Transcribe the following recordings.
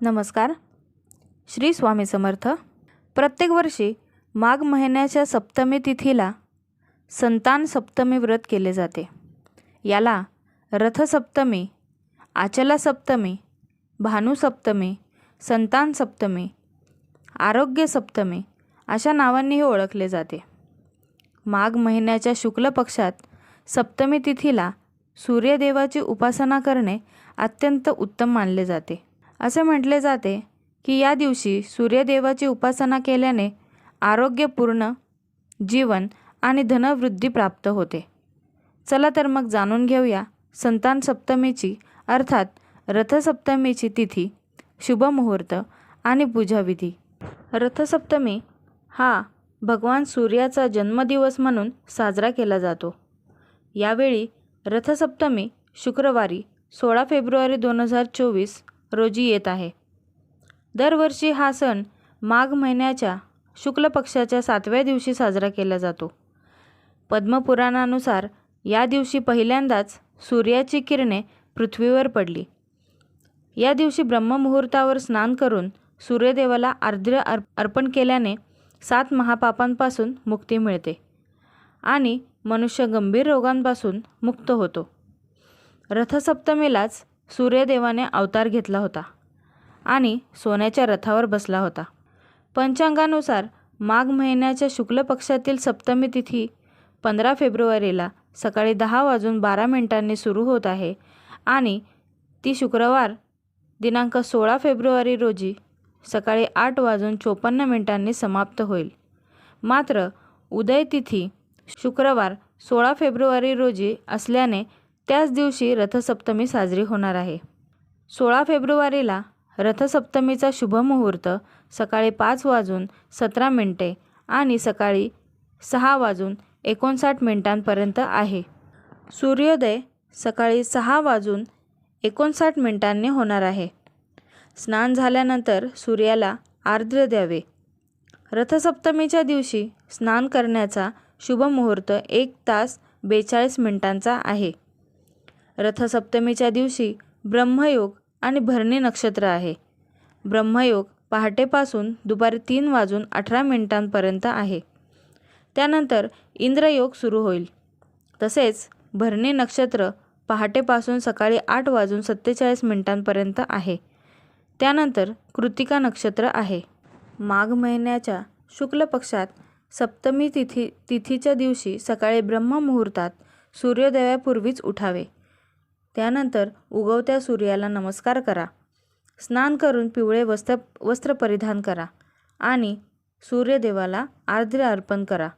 नमस्कार. श्री स्वामी समर्थ. प्रत्येक वर्षी माघ महिन्याच्या सप्तमी तिथीला संतान सप्तमी व्रत केले जाते. याला रथसप्तमी आचला सप्तमी भानुसप्तमी संतान सप्तमी आरोग्य सप्तमी अशा नावांनीही ओळखले जाते. माघ महिन्याच्या शुक्ल पक्षात सप्तमी तिथीला सूर्यदेवाची उपासना करणे अत्यंत उत्तम मानले जाते. असे म्हटले जाते की या दिवशी सूर्यदेवाची उपासना केल्याने आरोग्यपूर्ण जीवन आणि धनवृद्धी प्राप्त होते. चला तर मग जाणून घेऊया संतान सप्तमीची अर्थात रथसप्तमीची तिथी शुभमुहूर्त आणि पूजाविधी. रथसप्तमी हा भगवान सूर्याचा जन्मदिवस म्हणून साजरा केला जातो. यावेळी रथसप्तमी शुक्रवारी सोळा फेब्रुवारी दोन हजार चोवीस रोजी येत आहे. दरवर्षी हा सण माघ महिन्याच्या शुक्ल पक्षाच्या सातव्या दिवशी साजरा केला जातो. पद्मपुराणानुसार या दिवशी पहिल्यांदाच सूर्याची किरणे पृथ्वीवर पडली. या दिवशी ब्रह्ममुहूर्तावर स्नान करून सूर्यदेवाला आर्द्र अर्प अर्पण केल्याने सात महापापांपासून मुक्ती मिळते आणि मनुष्य गंभीर रोगांपासून मुक्त होतो. रथसप्तमीलाच सूर्यदेवाने अवतार घेतला होता आणि सोन्याच्या रथावर बसला होता. पंचांगानुसार माघ महिन्याच्या शुक्ल पक्षातील सप्तमी तिथी पंधरा फेब्रुवारीला सकाळी दहा वाजून बारा मिनिटांनी सुरू होत आहे आणि ती शुक्रवार दिनांक सोळा फेब्रुवारी रोजी सकाळी आठ वाजून चोपन्न मिनिटांनी समाप्त होईल. मात्र उदय तिथी शुक्रवार सोळा फेब्रुवारी रोजी असल्याने त्याच दिवशी रथसप्तमी साजरी होणार आहे. सोळा फेब्रुवारीला रथसप्तमीचा शुभमुहूर्त सकाळी पाच वाजून सतरा मिनटे आणि सकाळी सहा वाजून एकोणसाठ मिनिटांपर्यंत आहे. सूर्योदय सकाळी सहा वाजून एकोणसाठ मिनिटांनी होणार आहे. स्नान झाल्यानंतर सूर्याला आर्द्र द्यावे. रथसप्तमीच्या दिवशी स्नान करण्याचा शुभमुहूर्त एक तास बेचाळीस मिनिटांचा आहे. रथसप्तमीच्या दिवशी ब्रह्मयोग आणि भरणी नक्षत्र आहे. ब्रह्मयोग पहाटेपासून दुपारी तीन वाजून अठरा मिनिटांपर्यंत आहे. त्यानंतर इंद्रयोग सुरू होईल. तसेच भरणी नक्षत्र पहाटेपासून सकाळी आठ वाजून सत्तेचाळीस मिनिटांपर्यंत आहे. त्यानंतर कृतिका नक्षत्र आहे. माघ महिन्याच्या शुक्ल पक्षात सप्तमी तिथी तिथीच्या दिवशी सकाळी ब्रह्ममुहूर्तात सूर्योदयापूर्वीच उठावे. त्यानंतर उगवत्या सूर्याला नमस्कार करा. स्नान करून पिवळे वस्त्र वस्त्र परिधान करा आणि सूर्यदेवाला आर्द्र अर्पण करा.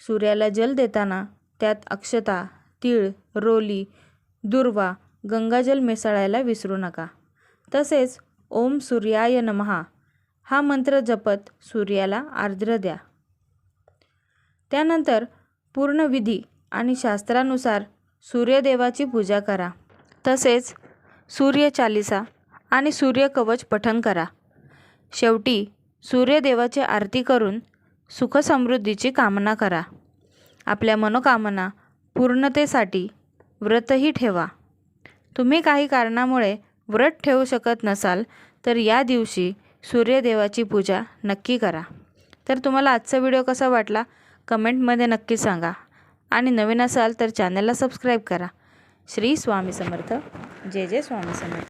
सूर्याला जल देताना त्यात अक्षता तीळ रोली दुर्वा गंगाजल मिसळायला विसरू नका. तसेच ओम सूर्याय नमहा. हा मंत्र जपत सूर्याला आर्द्र द्या. त्यानंतर पूर्ण विधी आणि शास्त्रानुसार सूर्यदेवाची पूजा करा. तसेच सूर्यचालिसा आणि सूर्यकवच पठण करा. शेवटी सूर्यदेवाची आरती करून सुखसमृद्धीची कामना करा. आपल्या मनोकामना पूर्णतेसाठी व्रतही ठेवा. तुम्ही काही कारणामुळे व्रत ठेवू शकत नसाल तर या दिवशी सूर्यदेवाची पूजा नक्की करा. तर तुम्हाला आजचा व्हिडिओ कसा वाटला? कमेंटमध्ये नक्की सांगा. आणि नवीन असाल तर चॅनलला सबस्क्राईब करा. श्री स्वामी समर्थ. जय जय स्वामी समर्थ.